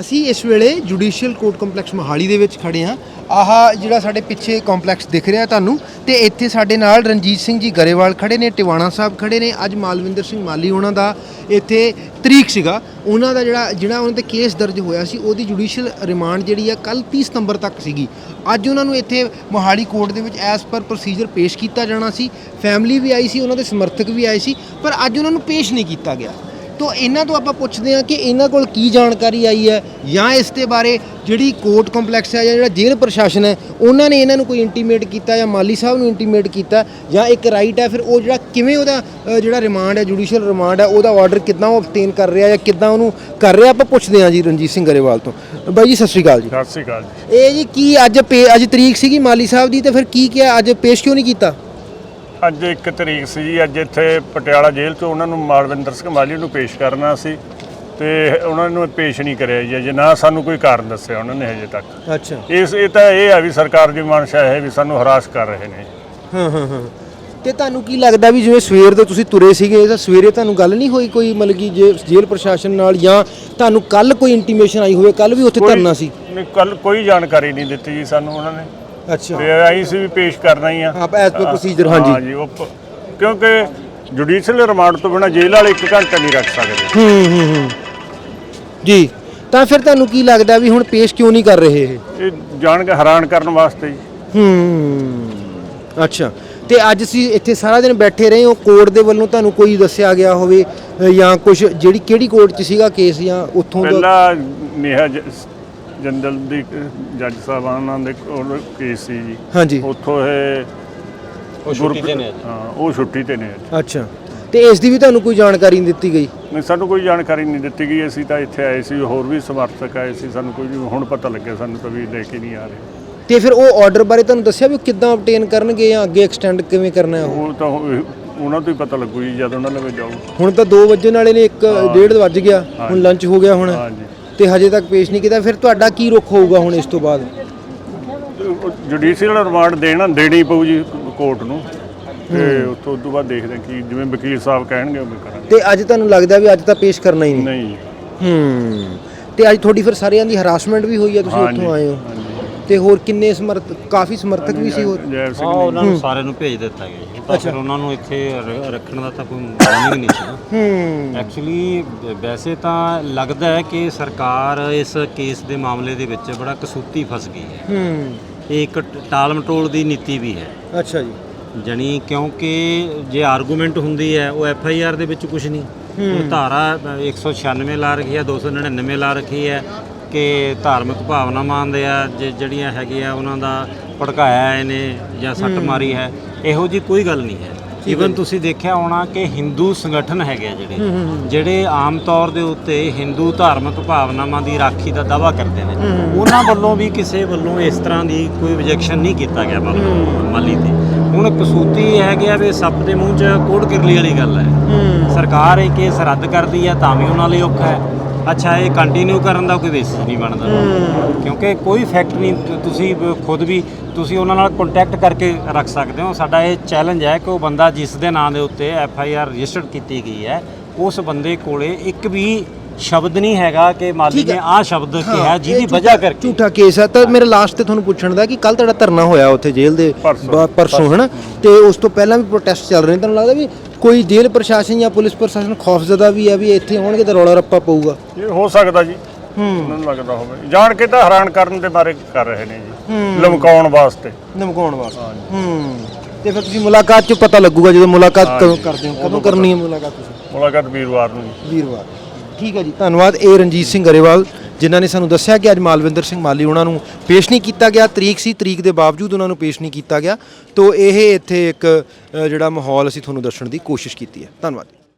ਅਸੀਂ ਇਸ ਵੇਲੇ ਜੁਡੀਸ਼ੀਅਲ ਕੋਰਟ ਕੰਪਲੈਕਸ ਮੋਹਾਲੀ ਦੇ ਵਿੱਚ ਖੜੇ ਹਾਂ। ਆਹ ਜਿਹੜਾ ਸਾਡੇ ਪਿੱਛੇ ਕੰਪਲੈਕਸ ਦਿਖ ਰਿਹਾ ਤੁਹਾਨੂੰ, ਤੇ ਇੱਥੇ ਸਾਡੇ ਨਾਲ ਰਣਜੀਤ ਸਿੰਘ ਜੀ ਗਰੇਵਾਲ ਖੜੇ ਨੇ, ਟਿਵਾਣਾ ਸਾਹਿਬ ਖੜੇ ਨੇ, ਅੱਜ ਮਾਲਵਿੰਦਰ ਸਿੰਘ ਮਾਲੀ ਉਹਨਾਂ ਦਾ ਇੱਥੇ ਤਰੀਕ ਸੀਗਾ। ਉਹਨਾਂ ਦਾ ਜਿਹੜਾ ਜਿਹੜਾ ਉਹਨਾਂ ਤੇ ਕੇਸ ਦਰਜ ਹੋਇਆ ਸੀ, ਉਹਦੀ ਜੁਡੀਸ਼ੀਅਲ ਰਿਮਾਂਡ ਜਿਹੜੀ ਆ ਕੱਲ 30 ਸਤੰਬਰ ਤੱਕ ਸੀਗੀ। ਅੱਜ ਉਹਨਾਂ ਨੂੰ ਇੱਥੇ ਮੋਹਾਲੀ ਕੋਰਟ ਦੇ ਵਿੱਚ ਐਸ ਪਰ ਪ੍ਰੋਸੀਜਰ ਪੇਸ਼ ਕੀਤਾ ਜਾਣਾ ਸੀ। ਫੈਮਿਲੀ ਵੀ ਆਈ ਸੀ, ਉਹਨਾਂ ਦੇ ਸਮਰਥਕ ਵੀ ਆਏ ਸੀ, ਪਰ ਅੱਜ ਉਹਨਾਂ ਨੂੰ ਪੇਸ਼ ਨਹੀਂ ਕੀਤਾ ਗਿਆ। ਤੋ ਇਹਨਾਂ ਤੋਂ ਆਪਾਂ ਪੁੱਛਦੇ ਹਾਂ ਕਿ ਇਹਨਾਂ ਕੋਲ ਕੀ ਜਾਣਕਾਰੀ ਆਈ ਹੈ ਜਾਂ ਇਸ ਦੇ ਬਾਰੇ ਜਿਹੜੀ ਕੋਰਟ ਕੰਪਲੈਕਸ ਹੈ ਜਾਂ ਜਿਹੜਾ ਜੇਲ੍ਹ ਪ੍ਰਸ਼ਾਸਨ ਹੈ ਉਹਨਾਂ ਨੇ ਇਹਨਾਂ ਨੂੰ ਕੋਈ ਇੰਟੀਮੇਟ ਕੀਤਾ ਜਾਂ ਮਾਲੀ ਸਾਹਿਬ ਨੂੰ ਇੰਟੀਮੇਟ ਕੀਤਾ ਜਾਂ ਇੱਕ ਰਾਈਟ ਹੈ ਫਿਰ ਉਹ ਜਿਹੜਾ ਕਿਵੇਂ ਉਹਦਾ ਜਿਹੜਾ ਰਿਮਾਂਡ ਹੈ ਜੁਡੀਸ਼ੀਅਲ ਰਿਮਾਂਡ ਹੈ ਉਹਦਾ ਆਰਡਰ ਕਿੱਦਾਂ ਉਹ ਅਬਟੇਨ ਕਰ ਰਿਹਾ ਜਾਂ ਕਿੱਦਾਂ ਉਹਨੂੰ ਕਰ ਰਿਹਾ ਆਪਾਂ ਪੁੱਛਦੇ ਹਾਂ ਜੀ ਰਣਜੀਤ ਸਿੰਘ ਗਰੇਵਾਲ ਤੋਂ। ਬਾਈ ਜੀ ਸਤਿ ਸ਼੍ਰੀ ਅਕਾਲ ਜੀ। ਸਤਿ ਸ਼੍ਰੀ ਅਕਾਲ ਜੀ। ਇਹ ਜੀ ਕੀ ਅੱਜ ਪੇ ਅੱਜ ਤਰੀਕ ਸੀਗੀ ਮਾਲੀ ਸਾਹਿਬ ਦੀ ਤੇ ਫਿਰ ਕੀ ਕਿਹਾ ਅੱਜ ਪੇਸ਼ ਕਿਉਂ ਨਹੀਂ ਕੀਤਾ? ਅੱਜ ਇੱਕ ਤਰੀਕ ਸੀ ਜੀ ਅੱਜ ਇੱਥੇ ਪਟਿਆਲਾ ਜੇਲ੍ਹ ਤੋਂ ਉਹਨਾਂ ਨੂੰ ਮਾਲਵਿੰਦਰ ਸਿੰਘ ਮਾਲੀ ਨੂੰ ਪੇਸ਼ ਕਰਨਾ ਸੀ ਤੇ ਉਹਨਾਂ ਨੂੰ ਪੇਸ਼ ਨਹੀਂ ਕਰਿਆ ਜੀ ਅਜੇ ਨਾ ਸਾਨੂੰ ਕੋਈ ਕਾਰਨ ਦੱਸਿਆ ਉਹਨਾਂ ਨੇ ਹਜੇ ਤੱਕ। ਅੱਛਾ। ਇਸ ਇਹ ਤਾਂ ਇਹ ਆ ਵੀ ਸਰਕਾਰ ਦੀ ਮਨਸ਼ਾ ਹੈ ਵੀ ਸਾਨੂੰ ਹਰਾਸ ਕਰ ਰਹੇ ਨੇ। ਹਾਂ ਹਾਂ ਹਾਂ। ਤੇ ਤੁਹਾਨੂੰ ਕੀ ਲੱਗਦਾ ਵੀ ਜਿਵੇਂ ਸਵੇਰ ਦੇ ਤੁਸੀਂ ਤੁਰੇ ਸੀਗੇ ਤਾਂ ਸਵੇਰੇ ਤੁਹਾਨੂੰ ਗੱਲ ਨਹੀਂ ਹੋਈ ਕੋਈ ਮਤਲਬ ਕਿ ਜੇ ਜੇਲ੍ਹ ਪ੍ਰਸ਼ਾਸਨ ਨਾਲ ਜਾਂ ਤੁਹਾਨੂੰ ਕੱਲ ਕੋਈ ਇੰਟੀਮੇਸ਼ਨ ਆਈ ਹੋਵੇ ਕੱਲ ਵੀ ਉੱਥੇ ਧਰਨਾ ਸੀ? ਕੱਲ ਕੋਈ ਜਾਣਕਾਰੀ ਨਹੀਂ ਦਿੱਤੀ ਜੀ ਸਾਨੂੰ ਉਹਨਾਂ ਨੇ। ਅੱਛਾ। ਤੇ ਆਈ ਸੀ ਵੀ ਪੇਸ਼ ਕਰਨਾ ਹੀ ਆ। ਹਾਂ ਐਸ ਪਰ ਪ੍ਰੋਸੀਜਰ ਹਾਂਜੀ। ਹਾਂਜੀ ਉਹ ਪ- ਕਿਉਂਕਿ ਜੁਡੀਸ਼ੀਅਲ ਰਿਮਾਂਡ ਤੋਂ ਬਿਨਾ ਜੇਲ੍ਹ ਵਾਲੇ ਇੱਕ ਘੰਟਾ ਨਹੀਂ ਰੱਖ ਸਕਦੇ। ਹੂੰ ਹੂੰ ਹੂੰ। ਜੀ ਤਾਂ ਫਿਰ ਤੁਹਾਨੂੰ ਕੀ ਲੱਗਦਾ ਵੀ ਹੁਣ ਪੇਸ਼ ਕਿਉਂ ਨਹੀਂ ਕਰ ਰਹੇ ਇਹ? ਇਹ ਜਾਣ ਕੇ ਹੈਰਾਨ ਕਰਨ ਵਾਸਤੇ ਜੀ। ਹੂੰ ਅੱਛਾ ਤੇ ਅੱਜ ਅਸੀਂ ਇੱਥੇ ਸਾਰਾ ਦਿਨ ਬੈਠੇ ਰਹੇ ਹਾਂ ਕੋਰਟ ਦੇ ਵੱਲੋਂ ਤੁਹਾਨੂੰ ਕੋਈ ਦੱਸਿਆ ਗਿਆ ਹੋਵੇ ਅ, ਜਾਂ ਕੁਝ ਜਿਹੜੀ ਕਿਹੜੀ ਕੋਰਟ 'ਚ ਸੀਗਾ ਕੇਸ ਜਾਂ ਉੱਥੋਂ ਦਾ? ਪਹਿਲਾਂ ਨੇਹਾ ਜ- ਜੰਦਲ ਦੀ ਜੱਜ ਸਾਹਿਬਾਨਾਂ ਦੇ ਕੋਲ ਕੇਸ ਸੀ ਜੀ। ਹਾਂਜੀ। ਉੱਥੋਂ ਇਹ ਉਹ ਛੁੱਟੀ ਤੇ ਨੇ ਅੱਜ। ਹਾਂ ਉਹ ਛੁੱਟੀ ਤੇ ਨੇ ਅੱਜ। ਅੱਛਾ। ਤੇ ਇਸ ਦੀ ਵੀ ਤੁਹਾਨੂੰ ਕੋਈ ਜਾਣਕਾਰੀ ਨਹੀਂ ਦਿੱਤੀ ਗਈ? ਨਹੀਂ ਸਾਨੂੰ ਕੋਈ ਜਾਣਕਾਰੀ ਨਹੀਂ ਦਿੱਤੀ ਗਈ। ਅਸੀਂ ਤਾਂ ਇੱਥੇ ਆਏ ਸੀ ਹੋਰ ਵੀ ਸਮਰਥਕ ਆਏ ਸੀ। ਸਾਨੂੰ ਕੋਈ ਵੀ ਹੁਣ ਪਤਾ ਲੱਗਿਆ ਸਾਨੂੰ ਤਾਂ ਵੀ ਲੈ ਕੇ ਨਹੀਂ ਆ ਰਹੇ। ਤੇ ਫਿਰ ਉਹ ਆਰਡਰ ਬਾਰੇ ਤੁਹਾਨੂੰ ਦੱਸਿਆ ਵੀ ਉਹ ਕਿੱਦਾਂ ਆਬਟੇਨ ਕਰਨਗੇ ਜਾਂ ਅੱਗੇ ਐਕਸਟੈਂਡ ਕਿਵੇਂ ਕਰਨਾ ਹੈ ਉਹ? ਉਹ ਤਾਂ ਉਹ- ਉਹਨਾਂ ਤੋਂ ਹੀ ਪਤਾ ਲੱਗੂ ਜੀ ਜਦ ਉਹਨਾਂ ਲਵੇ ਜਾਊ। ਹੁਣ ਤਾਂ 2 ਵਜੇ ਵਾਲੇ ਨੇ 1 ਡੇਢ ਵੱਜ ਗਿਆ। ਹੁਣ ਲੰਚ ਹੋ ਗਿਆ ਹੁਣ। ਹਾਂਜੀ। ਤੇ ਹਜੇ ਤੱਕ ਪੇਸ਼ ਨਹੀਂ ਕੀਤਾ ਫਿਰ ਤੁਹਾਡਾ ਕੀ ਰੁਖ ਹੋਊਗਾ ਹੁਣ ਇਸ ਤੋਂ ਬਾਅਦ? ਜੁਡੀਸ਼ੀਅਲ ਰਿਮਾਂਡ ਦੇਣਾ ਦੇਣੀ ਪਊ ਜੀ ਕੋਰਟ ਨੂੰ ਤੇ ਉੱਥੋਂ ਤੋਂ ਬਾਅਦ ਦੇਖਦੇ ਕੀ ਜਿਵੇਂ ਵਕੀਲ ਸਾਹਿਬ ਕਹਿਣਗੇ ਉਵੇਂ ਕਰਾਂਗੇ। ਤੇ ਅੱਜ ਤੁਹਾਨੂੰ ਲੱਗਦਾ ਵੀ ਅੱਜ ਤਾਂ ਪੇਸ਼ ਕਰਨਾ ਹੀ ਨਹੀਂ? ਨਹੀਂ। ਹੂੰ। ਤੇ ਅੱਜ ਤੁਹਾਡੀ ਫਿਰ ਸਾਰਿਆਂ ਦੀ ਹਰਾਸਮੈਂਟ ਵੀ ਹੋਈ ਹੈ ਤੁਸੀਂ ਉੱਥੋਂ ਆਏ ਹੋ। ਤੇ ਹੋਰ ਕਿੰਨੇ ਸਮਰਥ ਕਾਫੀ ਸਮਰਥਕ ਵੀ ਸੀ ਹੋਰ? ਜੈਵ ਸਿੰਘ ਹਾਂ ਉਹਨਾਂ ਨੂੰ ਸਾਰਿਆਂ ਨੂੰ ਭੇਜ ਦਿੱਤਾ ਗਿਆ ਜੀ। ਤਾਂ ਫਿਰ ਉਹਨਾਂ ਨੂੰ ਇੱਥੇ ਰ- ਰੱਖਣ ਦਾ ਤਾਂ ਕੋਈ ਮੀਨਿੰਗ ਨਹੀਂ ਸੀ ਹੂੰ। ਐਕਚੁਅਲੀ ਵੈਸੇ ਤਾਂ ਲੱਗਦਾ ਹੈ ਕਿ ਸਰਕਾਰ ਇਸ ਕੇਸ ਦੇ ਮਾਮਲੇ ਦੇ ਵਿੱਚ ਬੜਾ ਕਸੂਤੀ ਫਸ ਗਈ ਹੈ। ਹੂੰ। ਇਹ ਇੱਕ ਟਾਲ ਮਟੋਲ ਦੀ ਨੀਤੀ ਵੀ ਹੈ। ਅੱਛਾ ਜੀ। ਜਣੀ ਕਿਉਂਕਿ ਜੇ ਆਰਗੂਮੈਂਟ ਹੁੰਦੀ ਹੈ ਉਹ ਐਫ ਆਈ ਆਰ ਦੇ ਵਿੱਚ ਕੁਝ ਨਹੀਂ। ਉਹ ਧਾਰਾ ਅ, 196 ਲਾ ਰੱਖੀ ਹੈ 299 ਲਾ ਰੱਖੀ ਹੈ। ਕਿ ਧਾਰਮਿਕ ਭਾਵਨਾ ਮੰਨਦੇ ਆ ਜੇ ਜਿਹੜੀਆਂ ਹੈਗੀਆਂ ਉਹਨਾਂ ਦਾ ਭੜਕਾਇਆ ਇਹਨੇ ਜਾਂ ਸੱਟ ਮਾਰੀ ਹੈ ਇਹੋ ਜੀ ਕੋਈ ਗੱਲ ਨਹੀਂ ਹੈ। ਈਵਨ ਤੁਸੀਂ ਦੇਖਿਆ ਹੋਣਾ ਕਿ ਹਿੰਦੂ ਸੰਗਠਨ ਹੈਗੇ ਆ ਜਿਹੜੇ ਜਿਹੜੇ ਆਮ ਤੌਰ ਦੇ ਉੱਤੇ ਹਿੰਦੂ ਧਾਰਮਿਕ ਭਾਵਨਾਵਾਂ ਦੀ ਰਾਖੀ ਦਾ ਦਾਵਾ ਕਰਦੇ ਨੇ। ਉਹਨਾਂ ਵੱਲੋਂ ਵੀ ਕਿਸੇ ਵੱਲੋਂ ਇਸ ਤਰ੍ਹਾਂ ਦੀ ਕੋਈ ਰਿਜੈਕਸ਼ਨ ਨਹੀਂ ਕੀਤਾ ਗਿਆ ਮਾਲੀ ਤੇ। ਹੁਣ ਕਸੂਤੀ ਇਹ ਹੈਗਾ ਵੀ ਸੱਪ ਦੇ ਮੂੰਹ 'ਚ ਕੋੜ ਕਿਰਲੀ ਵਾਲੀ ਗੱਲ ਹੈ। ਸਰਕਾਰ ਇਹ ਕੇਸ ਰੱਦ ਕਰਦੀ ਹੈ ਤਾਂ ਵੀ ਉਹਨਾਂ ਲਈ ਔਖਾ ਹੈ। ਅੱਛਾ ਇਹ ਕੰਟੀਨਿਊ ਕਰਨ ਦਾ ਕੋਈ ਬੇਸਿਸ ਨਹੀਂ ਬਣਦਾ। ਕਿਉਂਕਿ ਕੋਈ ਫੈਕਟ ਨਹੀਂ ਤੁ- ਤੁਸੀਂ ਬ- ਖੁਦ ਵੀ ਤੁਸੀਂ ਉਹਨਾਂ ਨਾਲ ਕੰਟੈਕਟ ਕਰਕੇ ਰੱਖ ਸਕਦੇ ਹੋ। ਸਾਡਾ ਇਹ ਚੈਲੰਜ ਹੈ ਕਿ ਉਹ ਬੰਦਾ ਜਿਸ ਦੇ ਨਾਂ ਦੇ ਉੱਤੇ ਐਫ ਆਈ ਆਰ ਰਜਿਸਟਰਡ ਕੀਤੀ ਗਈ ਹੈ ਉਸ ਬੰਦੇ ਕੋਲੇ ਇੱਕ ਵੀ ਸ਼ਬਦ ਨਹੀਂ ਹੈਗਾ ਕਿ ਮਾਲੀ। ਨੇ ਆਹ ਸ਼ਬਦ ਕਿਹਾ ਜਿਹਦੀ ਵਜ੍ਹਾ ਕਰਕੇ। ਝੂਠਾ ਕੇਸ ਹੈ। ਤਾਂ ਮੇਰੇ ਲਾਸਟ ਤੇ ਤੁਹਾਨੂੰ ਪੁੱਛਣ ਦਾ ਕਿ ਕੱਲ ਤੁਹਾਡਾ ਧਰਨਾ ਹੋਇਆ ਉੱਥੇ ਜੇਲ੍ਹ ਦੇ ਪਰਸੋਂ। ਹਨਾ? ਤੇ ਉਸ ਤੋਂ ਪਹਿਲਾਂ ਵੀ ਪ੍ਰੋਟੈਸਟ ਚੱਲ ਰਹੇ ਨੇ। ਤੁਹਾਨੂੰ ਲੱਗਦਾ ਵੀ ਕੋਈ ਜੇਲ੍ਹ ਪ੍ਰਸ਼ਾਸਨ ਜਾਂ ਪੁਲਿਸ ਪ੍ਰਸ਼ਾਸਨ ਖੌਫਜ਼ਦਾ ਵੀ ਹੈ ਵੀ ਇੱਥੇ ਆਉਣਗੇ ਤਾਂ ਰੌਲਾ ਰੱਪਾ ਪਊਗਾ? ਇਹ ਹੋ ਸਕਦਾ ਜੀ। ਉਹਨਾਂ ਨੂੰ ਲੱਗਦਾ ਹੋਵੇ। ਜਾਣ ਕੇ ਤਾਂ ਹੈਰਾਨ ਕਰਨ ਦੇ ਬਾਰੇ ਕਰ ਰਹੇ ਨੇ ਜੀ। ਲਮਕਾਉਣ ਵਾਸਤੇ। ਧਮਕਾਉਣ ਵਾਸਤੇ। ਹੂੰ ਤੇ ਫਿਰ ਤੁਸੀਂ ਮੁਲਾਕਾਤ 'ਚ ਪਤਾ ਲੱਗੂਗਾ ਜਦੋਂ ਮੁਲਾਕਾਤ ਕਦੋਂ ਕਰਦੇ ਹੋ? ਕਦੋਂ ਕਰਨੀ ਹੈ ਮੁਲਾਕਾਤ ਤੁਸੀਂ? ਮੁਲਾਕਾਤ ਵੀਰਵਾਰ ਨੂੰ। ਵੀਰਵਾਰ। ਠੀਕ ਹੈ ਜੀ। ਧੰਨਵਾਦ ਇਹ ਰਣਜੀਤ ਸਿੰਘ ਗਰੇਵਾਲ ਜਿਨ੍ਹਾਂ ਨੇ ਸਾਨੂੰ ਦੱਸਿਆ ਕਿ ਅੱਜ ਮਾਲਵਿੰਦਰ ਸਿੰਘ ਮਾਲੀ ਉਹਨਾਂ ਨੂੰ ਪੇਸ਼ ਨਹੀਂ ਕੀਤਾ ਗਿਆ। ਤਰੀਕ ਸੀ ਤਰੀਕ ਦੇ ਬਾਵਜੂਦ ਉਹਨਾਂ ਨੂੰ ਪੇਸ਼ ਨਹੀਂ ਕੀਤਾ ਗਿਆ। ਤੋਂ ਇਹ ਇੱਥੇ ਇੱਕ ਅ, ਜਿਹੜਾ ਮਾਹੌਲ ਅਸੀਂ ਤੁਹਾਨੂੰ ਦੱਸਣ ਦੀ ਕੋਸ਼ਿਸ਼ ਕੀਤੀ ਹੈ। ਧੰਨਵਾਦ